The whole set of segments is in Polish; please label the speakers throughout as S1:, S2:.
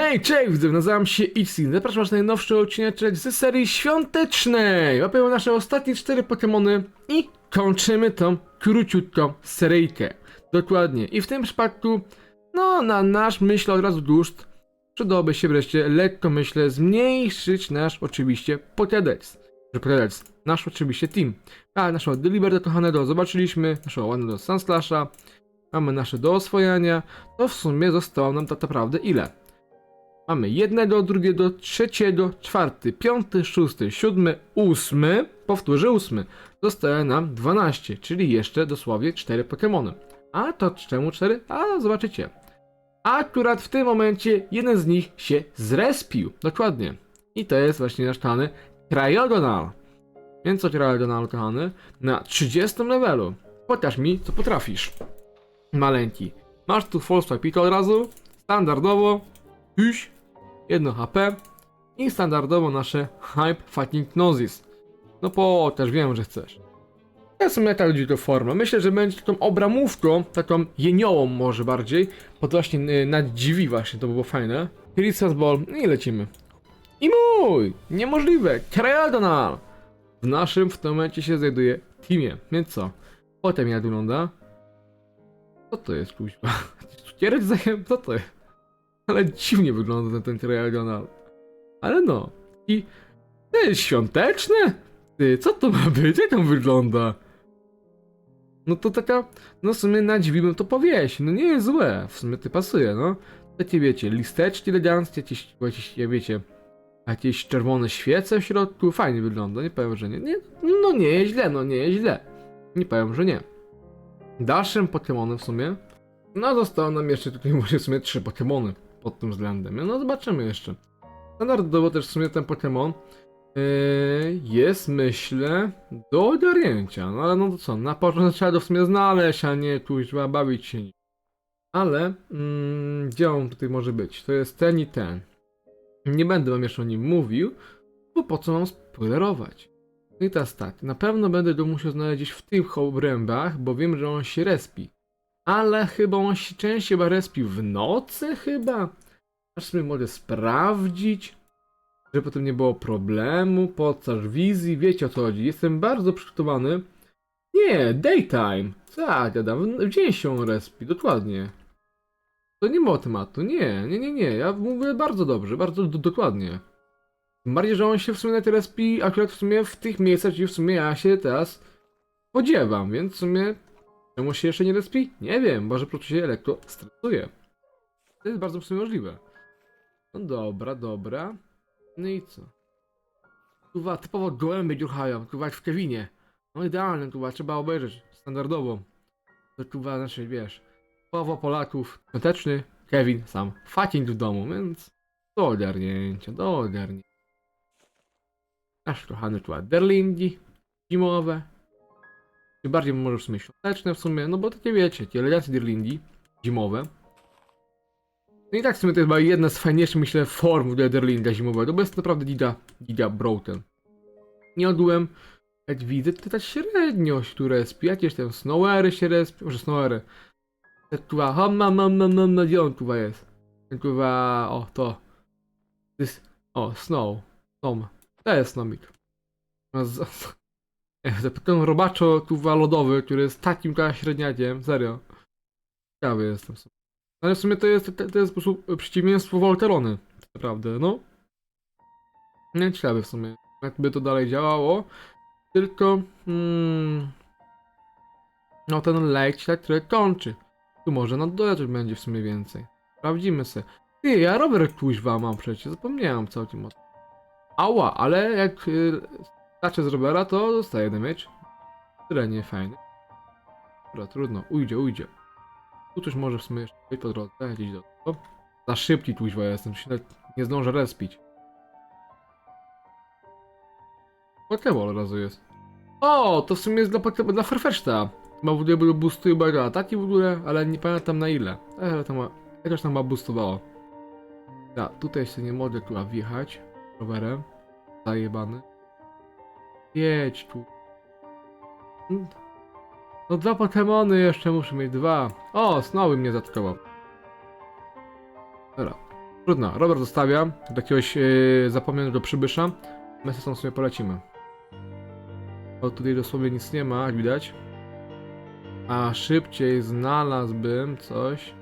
S1: Hej, cześć, nazywam się Ixin. Zapraszam was na najnowszy odcinek ze serii świątecznej. Łapiemy nasze ostatnie cztery Pokémony i kończymy tą króciutką seryjkę. Dokładnie. I w tym przypadku, no, na nasz, myślę, od razu gust, przydałoby się wreszcie lekko, myślę, zmniejszyć nasz, oczywiście, Pokédex. Pokédex, nasz oczywiście team. A, naszego Deliberta kochanego zobaczyliśmy, naszego ładnego Sunslasha, mamy nasze do oswojenia, to w sumie zostało nam tak naprawdę ile? Mamy jednego, drugiego, trzeciego, czwarty, piąty, szósty, siódmy, ósmy. Powtórzę ósmy. Zostaje nam 12, czyli jeszcze dosłownie 4 Pokémony. A to czemu 4? A zobaczycie. Akurat w tym momencie jeden z nich się zrespił. Dokładnie. I to jest właśnie nasz kochany Cryogonal. Więc co Cryogonal, kochany? Na 30 levelu. Pokaż mi, co potrafisz. Maleńki. Masz tu False Pito od razu. Standardowo. Huś. 1 HP. I standardowo nasze Hype Fucking Gnosis. No po też wiem, że chcesz. Ja sobie tak ludzi to forma. Myślę, że będzie taką obramówką, taką jeniołą może bardziej. Pod właśnie y, na dziwi właśnie, to by było fajne. Christmas Ball i lecimy. I mój! Niemożliwe! Cryogonal! W naszym w tym momencie się znajduje teamie, więc co? Potem jak wygląda? Co to jest kuźwa? Cukierek zajem? Co to jest? Ale dziwnie wygląda ten, ten Triagonal. Ale no. I to jest świąteczne? Ty, co to ma być? Jak on wygląda? No to taka, no w sumie na drzwi bym to powieść. No nie jest złe. W sumie ty pasuje, no. Takie wiecie, listeczki eleganckie, jakieś, jakieś, ja wiecie, jakieś czerwone świece w środku. Fajnie wygląda, nie powiem, że nie. nie. No nie jest źle, no nie jest źle. Nie powiem, że nie. Dalszym Pokémonem w sumie, no zostało nam jeszcze tutaj może w sumie trzy Pokémony pod tym względem. No zobaczymy jeszcze. Standardowo też w sumie ten Pokémon yy, jest myślę do ogarnięcia. No ale no to co, na początku trzeba go w sumie znaleźć, a nie trzeba bawić się nim. Ale mm, gdzie on tutaj może być? To jest ten i ten. Nie będę wam jeszcze o nim mówił, bo po co mam spoilerować? No i teraz tak, na pewno będę go musiał znaleźć w tych obrębach, bo wiem, że on się respi. Ale chyba on się częściej chyba respi w nocy chyba. Aż sobie mogę sprawdzić, żeby potem nie było problemu podczas wizji. Wiecie o co chodzi. Jestem bardzo przygotowany. Nie, daytime. Tak, gadam. W dzień się on respi, dokładnie. To nie ma tematu. Nie, nie, nie, nie. Ja mówię bardzo dobrze, bardzo do, dokładnie. Tym bardziej, że on się w sumie na te respi akurat w sumie w tych miejscach, gdzie w sumie ja się teraz spodziewam, więc w sumie Czemu się jeszcze nie respi? Nie wiem, może po prostu się lekko stresuje. To jest bardzo w sumie możliwe. No dobra, dobra. No i co? Kurwa, typowo gołębie dziurchają, kurwa jak w Kevinie. No idealne, kurwa, trzeba obejrzeć, standardowo. To kurwa, znaczy, wiesz, połowa Polaków, świąteczny, Kevin sam, fucking w domu, więc do ogarnięcia, do ogarnięcia. Nasz kochany tu Derlingi, zimowe, tym bardziej może w sumie świąteczne w sumie, no bo takie wiecie, takie eleganckie dirlingi zimowe. No i tak w sumie to jest chyba jedna z fajniejszych, myślę, form dla dirlinga zimowego, bo jest naprawdę giga, giga broken. Nie ogółem, jak widzę, to tak średnio się tu respi, jakieś tam snowery się respi, może snowery. Tuwa, ha mam, mam, mam, mam, na gdzie on tuwa jest? Tak tuwa, o, to. To jest, o, snow, Tom, to jest snomik. No, Zapytam robaczo tuwa lodowy, który jest takim średniakiem, serio. Ciekawy jestem. sumie. Ale w sumie to jest, to, to jest po prostu przeciwieństwo Volterony. Naprawdę, no. Nie ciekawy w sumie, jakby to dalej działało. Tylko, hmm, no ten lek się tak trochę kończy. Tu może dole coś będzie w sumie więcej. Sprawdzimy sobie. Ty, ja rower kuźwa mam przecież, zapomniałem całkiem o tym. Ała, ale jak y, Skacze z Robera, to dostaje damage. Tyle nie fajny. Dobra, trudno. Ujdzie, ujdzie. Tu coś może w sumie jeszcze być po drodze. Gdzieś do o, Za szybki tuźwa jestem, się nie zdążę respić. Pokeball od razu jest. O, to w sumie jest dla, dla Farfetch'ta. Ma w ogóle boostuje bardzo ataki w ogóle, ale nie pamiętam na ile. Ale tam ma, jakoś tam ma boostowało. Ja, tutaj się nie mogę tu wjechać rowerem. Zajebany. Jedź tu. No dwa Pokemony jeszcze muszę mieć dwa. O, Snowy mnie zatkował. Dobra. Trudno, Robert zostawia do jakiegoś yy, zapomnianego przybysza. My stąd sobie polecimy. Bo tutaj dosłownie nic nie ma, jak widać. A szybciej znalazłbym coś.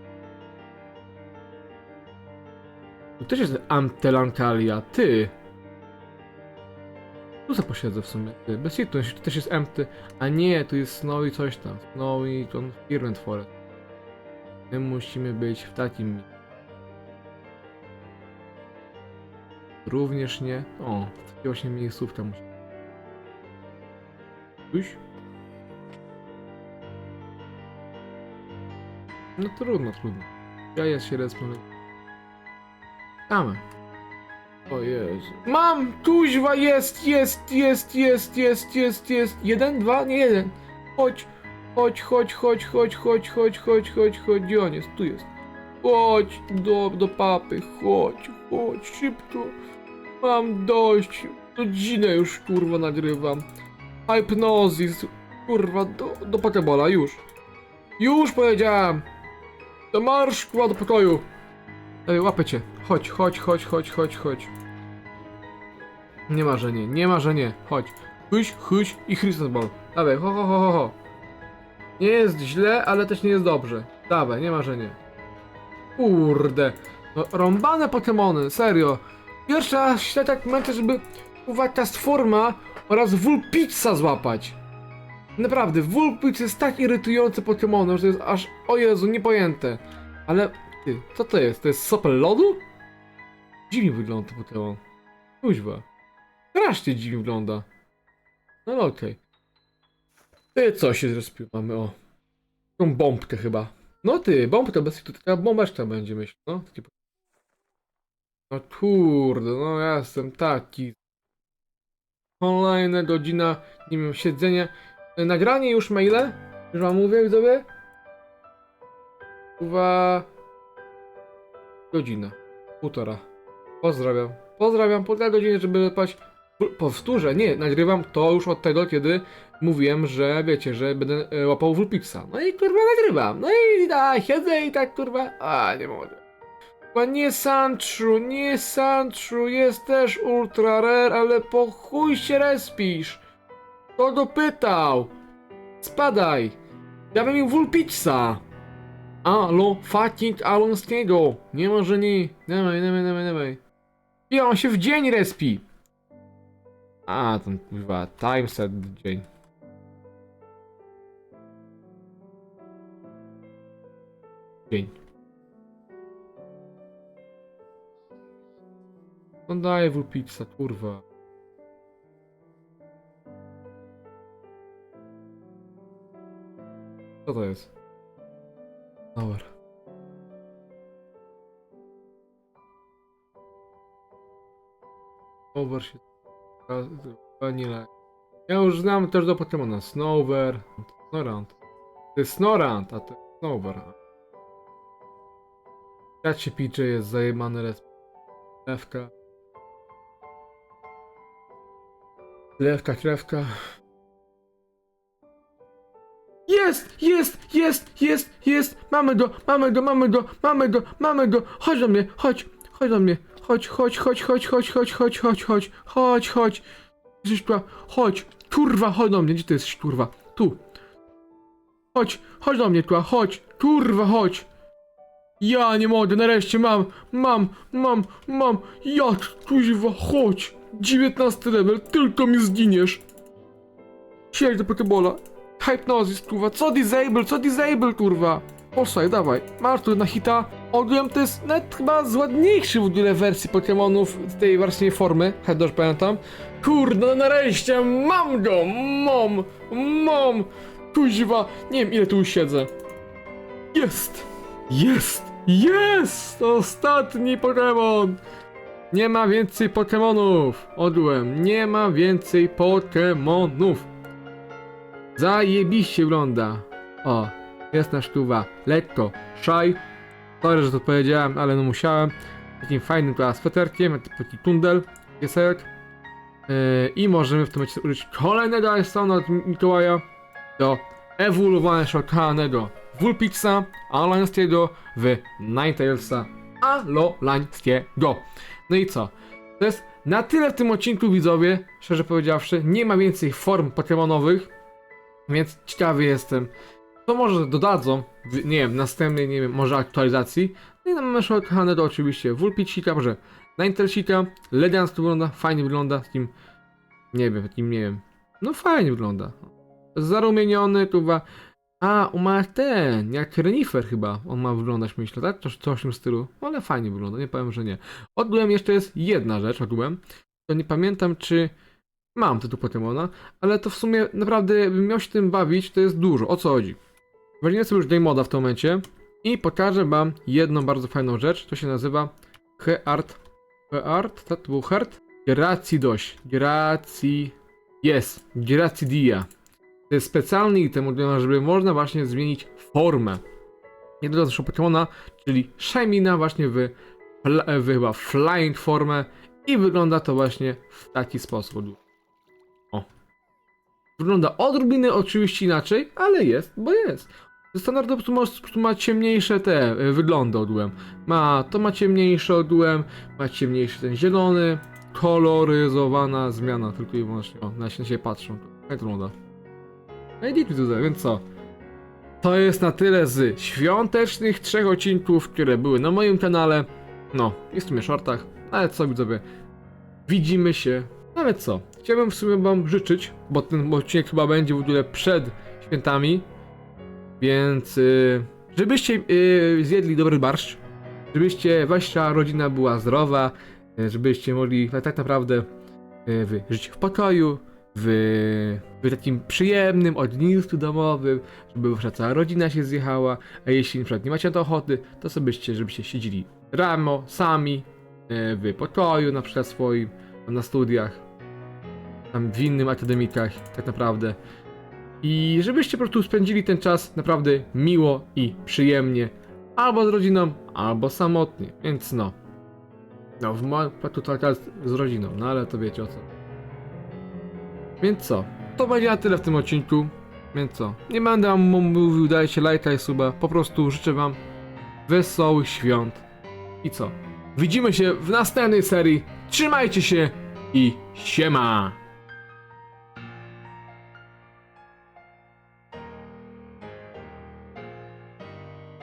S1: Tu też jest Antelankalia, ty! Tu sobie posiedzę w sumie. Bez hitu, tu też jest empty. A nie, tu jest Snowy coś tam. Snowy, to Firment Forest. My musimy być w takim. Również nie. O, w właśnie miejscówka musi. Uś. No trudno, trudno. Ja jest się respon. Mamy. O Jezu. Mam! Kuźwa jest, jest, jest, jest, jest, jest, jest. Jeden, dwa, nie jeden. Chodź, chodź, chodź, chodź, chodź, chodź, chodź, chodź, chodź, chodź. Gdzie on jest? Tu jest. Chodź do, do papy, chodź, chodź, szybko. Mam dość. Godzinę już kurwa nagrywam. Hypnozis. Kurwa, do, do Pokebola, już. Już powiedziałem. To marsz, kurwa, do pokoju. Ej, łapę cię. Chodź, chodź, chodź, chodź, chodź, chodź. Nie ma, że nie, nie ma, że nie. Chodź. Huś, huś i Christmas Ball. Dawaj, ho, ho, ho, ho, ho. Nie jest źle, ale też nie jest dobrze. Dawaj, nie ma, że nie. Kurde. No, rąbane Pokemony, serio. Pierwszy raz się tak żeby uwagać ta forma oraz Vulpitza złapać. Naprawdę, Vulpix jest tak irytujący Pokémonem, że to jest aż, o Jezu, niepojęte. Ale, ty, co to jest? To jest sopel lodu? Dziwnie wygląda ten Pokémon. Kuźwa. Strasznie dziwnie wygląda. No okej. Ty, co się zrespił? Mamy, o. Tą bombkę chyba. No ty, bombka bez tu taka bombeczka będzie, myślę, no. Taki... No kurde, no ja jestem taki. Online, godzina, nie wiem, siedzenie. E, Nagranie już maile? Już wam mówię, widzowie? Chyba... Godzina. Półtora. Pozdrawiam. Pozdrawiam, półtora godziny, żeby spać. Powtórzę, nie, nagrywam to już od tego, kiedy mówiłem, że wiecie, że będę e, łapał Vulpixa. No i kurwa nagrywam. No i da, siedzę i tak kurwa. A, nie mogę. Chyba nie Sandshrew, nie Sandshrew, jest też ultra rare, ale po chuj się respisz. Kto dopytał? Spadaj. Ja bym Vulpixa. Alo, fucking Alonskiego. Nie może nie. Dawaj, dawaj, dawaj, dawaj. I on się w dzień respi. A, ten kurwa, timeset dzień. Dzień. No daj Vulpixa, kurwa. Co to jest? Dobra. Over się... Vanilla. Ja już znam też do Pokemona. Snover. Snorant. To jest Snorant, a to jest. Jak się PJ jest zajebany resp. Lewka. Lewka, krewka. Jest, jest, jest, jest, jest! Mamy go, mamy go, mamy go, mamy go, mamy go! Chodź do mnie, chodź, chodź do mnie, chodź, chodź, chodź, chodź, chodź, chodź, chodź, chodź, chodź, chodź, chodź! Chodź, kurwa, chodź do mnie, gdzie ty jesteś, kurwa? Tu. Chodź, chodź do mnie, kurwa, chodź, kurwa, chodź! Ja nie mogę, nareszcie mam, mam, mam, mam, jak, kurwa, chodź! 19 level, tylko mi zginiesz! Siedź do Pokebola. Hypnozis, kurwa. Co disable, co disable, kurwa. Posłuchaj, dawaj. Masz tu na hita. Ogólnie to jest nawet chyba z ładniejszych w ogóle wersji Pokémonów tej właśnie formy. Chyba pamiętam. Kurde, no nareszcie mam go! Mam! Mam! Kuźwa! Nie wiem ile tu siedzę. Jest! Jest! Jest! Ostatni Pokémon! Nie ma więcej Pokémonów! Odłem, nie ma więcej Pokémonów! Zajebiście wygląda. O, jest nasz kurwa. Lekko. Szaj. Sorry, że to powiedziałem, ale no musiałem. Takim fajnym teraz sweterkiem, taki tundel, piesełek. Yy, I możemy w tym momencie użyć kolejnego Alessona od Mikołaja do ewoluowania szokanego Vulpixa, Alańskiego w Ninetalesa Alolańskiego. No i co? To jest na tyle w tym odcinku, widzowie, szczerze powiedziawszy. Nie ma więcej form Pokemonowych, więc ciekawy jestem, co może dodadzą, w, nie wiem, następnej, nie wiem, może aktualizacji. No i na naszego kochanego oczywiście Vulpicika, może Ninetelsika, Legends tu wygląda, fajnie wygląda, takim, nie wiem, takim, nie wiem, no fajnie wygląda. Zarumieniony, ma, a, on ma ten, jak Renifer chyba, on ma wyglądać, myślę, tak? Coś, coś w tym stylu, ale fajnie wygląda, nie powiem, że nie. Odbyłem jeszcze jest jedna rzecz, odbyłem, to nie pamiętam, czy mam tytuł Pokemona, ale to w sumie naprawdę, bym miał się tym bawić, to jest dużo, o co chodzi? Weźmiemy sobie już Game Moda w tym momencie i pokażę wam jedną bardzo fajną rzecz, to się nazywa Heart, Heart? To był Heart? Gracidoś, Graci, jest, Gracidia. To jest specjalny item, żeby można właśnie zmienić formę jednego z naszego Pokemona, czyli Shymina właśnie w, w chyba flying formę i wygląda to właśnie w taki sposób. Wygląda odrobinę oczywiście inaczej, ale jest, bo jest. Standardowo po prostu ma, ciemniejsze te y, wyglądy odłem. Ma, to ma ciemniejsze odłem, ma ciemniejszy ten zielony, koloryzowana zmiana, tylko i wyłącznie, o, na się, patrzą. To wygląda? No i dzięki tutaj, więc co? To jest na tyle z świątecznych trzech odcinków, które były na moim kanale. No, jest w sumie shortach, ale co widzowie, widzimy się. Ale co, chciałbym w sumie wam życzyć, bo ten odcinek chyba będzie w ogóle przed świętami, więc yy, żebyście yy, zjedli dobry barszcz, żebyście wasza rodzina była zdrowa, yy, żebyście mogli tak, tak naprawdę yy, żyć w pokoju, w, w takim przyjemnym ognisku domowym, żeby wasza cała rodzina się zjechała, a jeśli na przykład nie macie na to ochoty, to sobie byście, żebyście siedzieli ramo, sami, e, w pokoju na przykład swoim, na studiach, tam w innym akademikach tak naprawdę. I żebyście po prostu spędzili ten czas naprawdę miło i przyjemnie, albo z rodziną, albo samotnie, więc no. No, w moim przypadku to teraz z rodziną, no ale to wiecie o co. Więc co? To będzie na tyle w tym odcinku. Więc co? Nie będę wam mówił, dajcie lajka i suba. Po prostu życzę wam wesołych świąt. I co? Widzimy się w następnej serii. Trzymajcie się i siema!